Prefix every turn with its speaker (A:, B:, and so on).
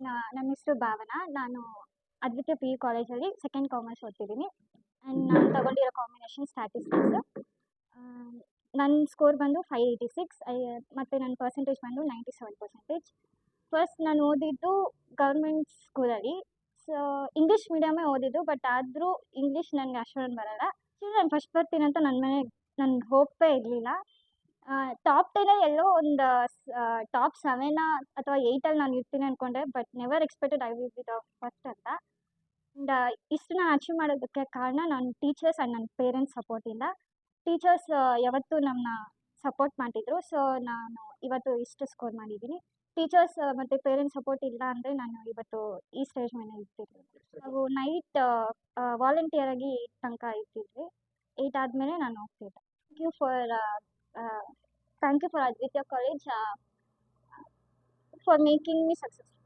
A: ನನ್ನ ಹೆಸರು ಭಾವನಾ. ನಾನು ಅದ್ವಿತೀಯ ಪಿ ಯು ಕಾಲೇಜಲ್ಲಿ ಸೆಕೆಂಡ್ ಕಾಮರ್ಸ್ ಓದ್ತಿದ್ದೀನಿ. ಆ್ಯಂಡ್ ನಾನು ತಗೊಂಡಿರೋ ಕಾಂಬಿನೇಷನ್ ಸ್ಟ್ಯಾಟಿಸ್ಟಿಕ್ಸ್ ನನ್ನ ಸ್ಕೋರ್ ಬಂದು ಫೈವ್ ಏಯ್ಟಿ ಸಿಕ್ಸ್ ಮತ್ತು ನನ್ನ ಪರ್ಸೆಂಟೇಜ್ ಬಂದು ನೈಂಟಿ ಸೆವೆನ್ ಪರ್ಸೆಂಟೇಜ್ ಫಸ್ಟ್ ನಾನು ಓದಿದ್ದು ಗೌರ್ಮೆಂಟ್ ಸ್ಕೂಲಲ್ಲಿ ಸೊ ಇಂಗ್ಲೀಷ್ ಮೀಡಿಯಮೇ ಓದಿದ್ದು ಬಟ್ ಆದರೂ ಇಂಗ್ಲೀಷ್ ನನಗೆ ಅಷ್ಟೊಂದು ಬರೋಲ್ಲ. ಆ್ಯಕ್ಚುಲಿ ನಾನು ಫಸ್ಟ್ ಬರ್ತೀನಿ ಅಂತ ನನ್ನ ಮನೆ ನನ್ಗೆ ಹೋಪೇ ಇರಲಿಲ್ಲ. ಟಾಪ್ ಟೆನಲ್ಲಿ ಎಲ್ಲೋ ಒಂದು ಟಾಪ್ ಸೆವೆನ ಅಥವಾ ಏಯ್ಟಲ್ಲಿ ನಾನು ಇರ್ತೀನಿ ಅಂದ್ಕೊಂಡೆ but never expected I will be the first ಅಂತ. ಆ್ಯಂಡ್ ನಾನು ಅಚೀವ್ ಮಾಡೋದಕ್ಕೆ ಕಾರಣ ನನ್ನ ಟೀಚರ್ಸ್ ಆ್ಯಂಡ್ ನನ್ನ ಪೇರೆಂಟ್ಸ್ ಸಪೋರ್ಟಿಂದ ಟೀಚರ್ಸ್ ಯಾವತ್ತೂ ನಮ್ಮನ್ನ ಸಪೋರ್ಟ್ ಮಾಡಿದ್ರು ಸೊ ನಾನು ಇವತ್ತು ಇಷ್ಟು ಸ್ಕೋರ್ ಮಾಡಿದ್ದೀನಿ. ಟೀಚರ್ಸ್ ಮತ್ತು ಪೇರೆಂಟ್ಸ್ ಸಪೋರ್ಟ್ ಇಲ್ಲ ಅಂದರೆ ನಾನು ಇವತ್ತು ಈ ಸ್ಟೇಜ್ ಮೇಲೆ ಇರ್ತಿದ್ದೆ ನಾವು ನೈಟ್ ವಾಲಂಟಿಯರ್ ಆಗಿ ತನಕ ಇರ್ತಿದ್ವಿ. ಏಯ್ಟ್ ಆದಮೇಲೆ ನಾನು ಹೋಗ್ತಿದ್ದೆ. Thank you for thank you for Advitya college for making me successful